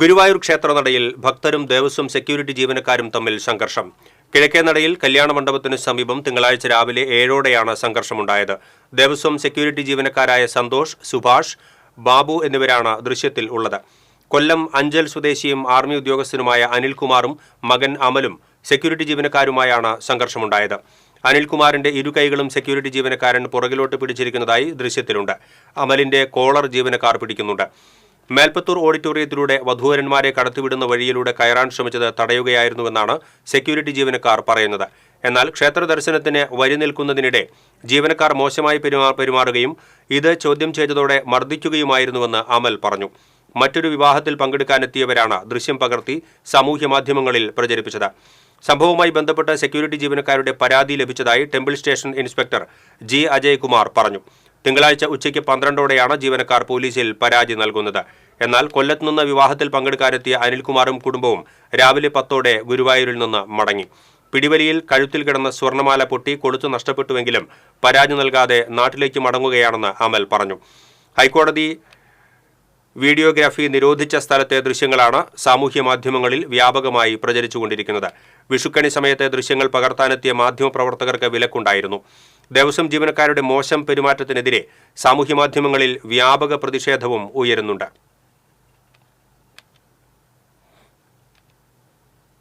ഗുരുവായൂർ ക്ഷേത്രനടയിൽ ഭക്തരും ദേവസ്വം സെക്യൂരിറ്റി ജീവനക്കാരും തമ്മിൽ സംഘർഷം. കിഴക്കേ നടയിൽ കല്യാണ മണ്ഡപത്തിന് സമീപം തിങ്കളാഴ്ച രാവിലെ ഏഴോടെയാണ് സംഘർഷമുണ്ടായത്. ദേവസ്വം സെക്യൂരിറ്റി ജീവനക്കാരായ സന്തോഷ് സുഭാഷ് ബാബു എന്നിവരാണ് ദൃശ്യത്തിൽ ഉള്ളത്. കൊല്ലം അഞ്ചൽ സ്വദേശിയും ആർമി ഉദ്യോഗസ്ഥനുമായ അനിൽകുമാറും മകൻ അമലും സെക്യൂരിറ്റി ജീവനക്കാരുമായാണ് സംഘർഷമുണ്ടായത്. അനിൽകുമാറിന്റെ ഇരു കൈകളും സെക്യൂരിറ്റി ജീവനക്കാരൻ പുറകിലോട്ട് പിടിച്ചിരിക്കുന്നതായി ദൃശ്യത്തിലുണ്ട്. അമലിന്റെ കോളർ ജീവനക്കാർ പിടിക്കുന്നുണ്ട്. മേൽപ്പത്തൂർ ഓഡിറ്റോറിയത്തിലൂടെ വധൂവരന്മാരെ കടത്തിവിടുന്ന വഴിയിലൂടെ കയറാൻ ശ്രമിച്ചത് തടയുകയായിരുന്നുവെന്നാണ് സെക്യൂരിറ്റി ജീവനക്കാർ പറയുന്നത്. എന്നാൽ ക്ഷേത്ര ദർശനത്തിന് വരി നിൽക്കുന്നതിനിടെ ജീവനക്കാർ മോശമായി പെരുമാ- പെരുമാറുകയും ഇത് ചോദ്യം ചെയ്തതോടെ മർദ്ദിക്കുകയുമായിരുന്നുവെന്ന് അമൽ പറഞ്ഞു. മറ്റൊരു വിവാഹത്തിൽ പങ്കെടുക്കാനെത്തിയവരാണ് ദൃശ്യം പകർത്തി സാമൂഹ്യ മാധ്യമങ്ങളിൽ പ്രചരിപ്പിച്ചത്. സംഭവവുമായി ബന്ധപ്പെട്ട് സെക്യൂരിറ്റി ജീവനക്കാരുടെ പരാതി ലഭിച്ചതായി temple station inspector G. Ajaykumar പറഞ്ഞു. തിങ്കളാഴ്ച ഉച്ചയ്ക്ക് പന്ത്രണ്ടോടെയാണ് ജീവനക്കാർ പോലീസിൽ പരാതി നൽകുന്നത്. എന്നാൽ കൊല്ലത്ത് നിന്ന് വിവാഹത്തിൽ പങ്കെടുക്കാനെത്തിയ അനിൽകുമാറും കുടുംബവും രാവിലെ പത്തോടെ ഗുരുവായൂരിൽ നിന്ന് മടങ്ങി. പിടിവലിയിൽ കഴുത്തിൽ കിടന്ന സ്വർണമാല പൊട്ടി കൊളുത്തു നഷ്ടപ്പെട്ടുവെങ്കിലും പരാതി നൽകാതെ നാട്ടിലേക്ക് മടങ്ങുകയാണെന്ന് അമൽ പറഞ്ഞു. ഹൈക്കോടതി വീഡിയോഗ്രാഫി നിരോധിച്ച സ്ഥലത്തെ ദൃശ്യങ്ങളാണ് സാമൂഹ്യ മാധ്യമങ്ങളിൽ വ്യാപകമായി പ്രചരിച്ചുകൊണ്ടിരിക്കുന്നത്. വിഷുക്കണി സമയത്തെ ദൃശ്യങ്ങൾ പകർത്താനെത്തിയ മാധ്യമപ്രവർത്തകർക്ക് വിലക്കുണ്ടായിരുന്നു. ദേവസ്വം ജീവനക്കാരുടെ മോശം പെരുമാറ്റത്തിനെതിരെ സാമൂഹ്യ മാധ്യമങ്ങളിൽ വ്യാപക പ്രതിഷേധവും ഉയരുന്നുണ്ട്.